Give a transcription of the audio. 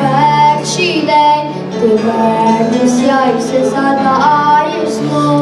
Перший день ти вернешся і все задаєш знов.